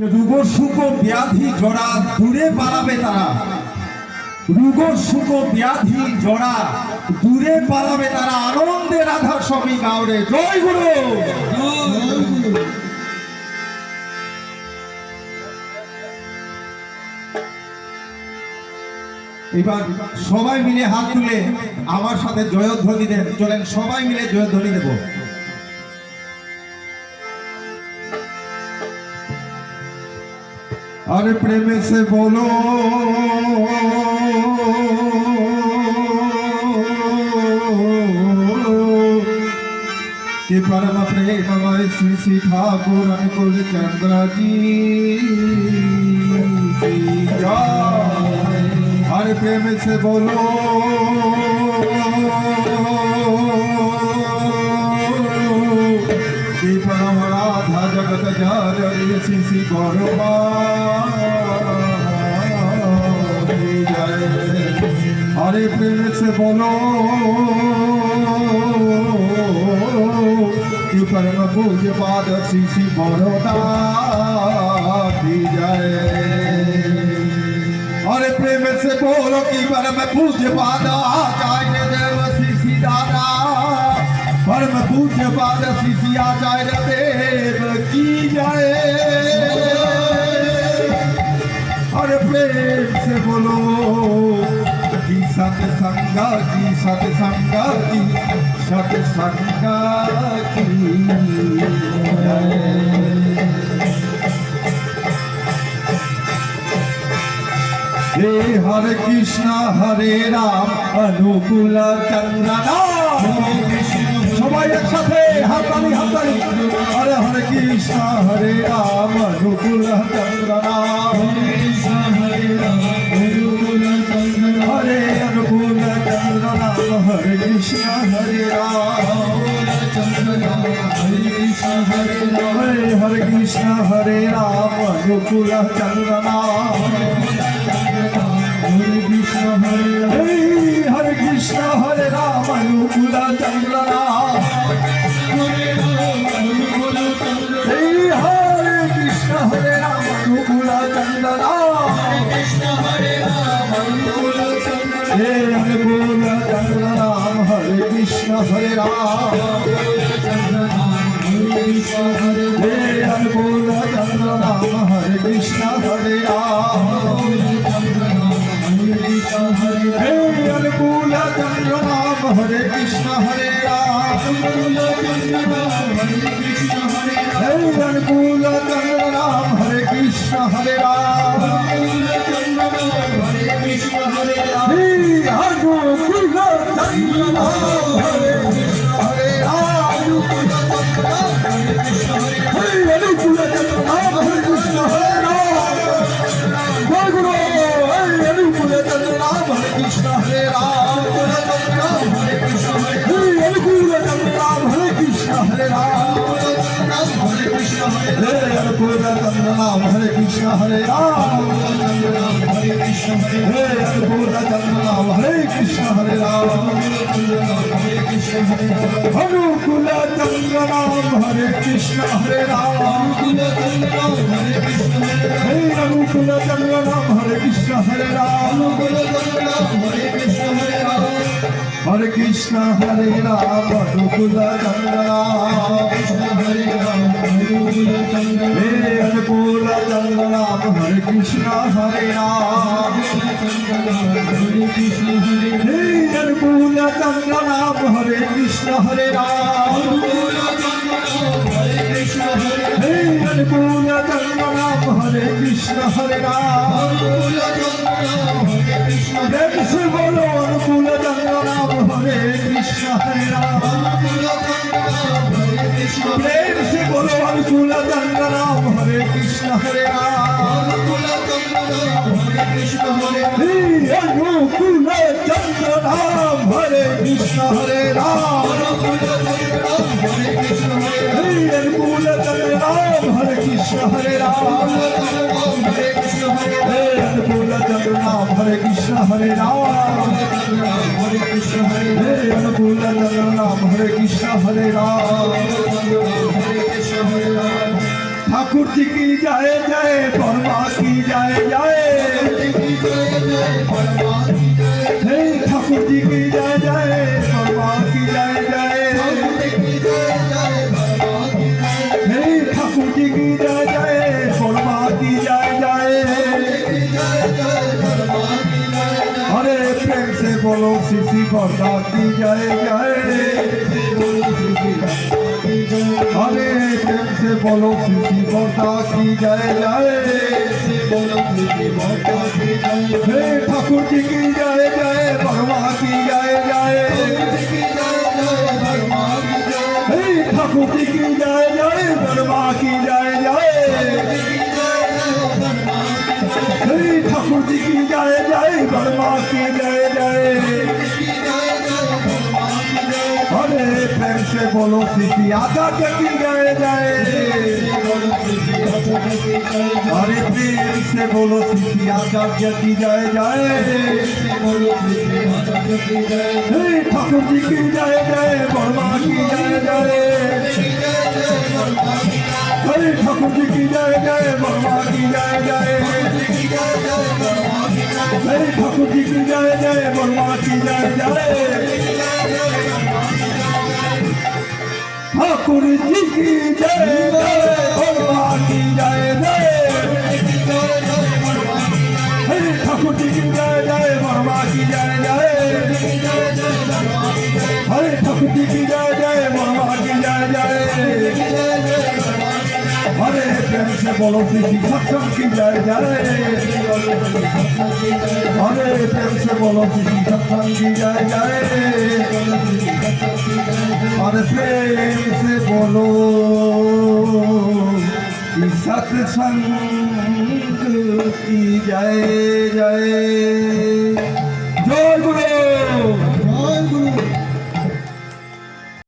রোগ সুখ ব্যাধি জড়া দূরে পালাবে তারা। রোগ সুখ ব্যাধি জড়া দূরে পালাবে তারা। আনন্দে রাধা সবই গাওরে। জয় গুরু। এবার সবাই মিলে হাত তুলে আমার সাথে জয়ধ্বনি দেন চলেন, সবাই মিলে জয়ধ্বনি দেব। अरे प्रेम से बोलो कि परम प्रेम श्री श्री ठाकुर अनुकूल चंद्र जी की जय। अरे प्रेम से बोलो कि परम राधा जगत जय श्री श्री गौरवा ঘরে ফেলেছে বলো। কর্ম ভোজ পাদ শিশি বড়দা জয় অরে প্রেম সে বলো, কি কর্ম ভোজ পাদা চায় দেব শিশি দাদা। কর্ম ভোজ পাদ শিশি আচায় দেব কি জয় অরে প্রেম সে বলো। সঙ্গাতি সত সঙ্গাতি সত সঙ্গাতি হে হরে কৃষ্ণ, হরে রাম, অনুকূল চন্দ্রনা। সবাই একসাথে হাতানি হাতানি হরে হরে কৃষ্ণ, হরে রাম, অনুকূল চন্দ্রনা। হরে কৃষ্ণ হরে রাম হরে কৃষ্ণ হরে রাম হরে হরে কৃষ্ণ হরে রাম অনুকূল চন্দ্রনা হরে হরে কৃষ্ণ হরে রাম অনুকূল চন্দ্রনা এই হরে কৃষ্ণ হরে রাম অনুকূল চন্দ্রনা হে অনুকূল চন্দ্র রাম হরে কৃষ্ণ হরে রাম হে অনুকূল চন্দ্র রাম হরে কৃষ্ণ হরে রাম হে অনুকূল চন্দ্র রাম হরে কৃষ্ণ হরে রাম হে অনুকূল চন্দ্র রাম হরে কৃষ্ণ হরে রাম কৃষ্ণ হরে রাম হে অনুকূল চন্দ্র রাম হরে কৃষ্ণ হরে রাম জয় গুরু হে অনুকূল চন্দ্র হরে কৃষ্ণ হরে রাম। অনুকূল চন্দ্র রাম হরে কৃষ্ণ হরে রাম। অনুকূল চন্দ্র রাম হরে কৃষ্ণ হরে রাম। হে চন্দ্র হরে কৃষ্ণ হরে রাম। অনুকূল হরে কৃষ্ণ হরে রাম চন্দ্র হরে কৃষ্ণ হরে রাম। হরে কৃষ্ণ হরে রাম অনুকূল চন্দ্র রাম হে অনুকূল চন্দ্র রাম হরে কৃষ্ণ হরে রাম হে অনুকূল চন্দ্র রাম হরে কৃষ্ণ হরে কৃষ্ণের সে বলে অনুকূল চন্দ্র রাম হরে কৃষ্ণ হরে অনুকূল চন্দ্র রাম হরে কৃষ্ণ হরে অনুকূল চন্দ্র রাম হরে কৃষ্ণ হরে রাম অনুকূল চন্দ্র রাম হরে কৃষ্ণ হরে রাম অনুকূল চন্দ্র রাম হরে কৃষ্ণ হরে রাম রাম হরে কৃষ্ণ, হরে রাম, হরে কৃষ্ণ, হরে অনুকূল রাম হরে কৃষ্ণ, হরে রাম। হরে কৃষ্ণ হরে রাম ঠাকুর জি কি যায় যায় পরমা কি যায় যায় ঠাকুর জি কি যায় যায় की जय जय अरे प्रेम से बोलो शिशी वर्मा की जय जय हे ठाकुर जी की जय जय वर्मा की जय जय ठाकुर जी की जय जय वर्मा की जय जय ठाकुर जी की जय जय वर्मा की जय से बोलो सीसी आचार्य की जय जय अरे प्रेम से बोलो सीसी आचार्य की जय जय हे ठाकुर जी की जय जय वर्मा की जय जय हे ठाकुर जी की जय जय वर्मा की जय जय हे ठाकुर जी की जय जय वर्मा की जय जय ঠাকুর জি কি জয় ভগবান কি জয় জ্ঞানসে বলতে শিক্ষক কি যায় যায় হরে প্রেমসে বলতে শিক্ষক কি যায় যায় হরে প্রেমসে বলো সৎসঙ্গ কি যায় যায় জয় গুরু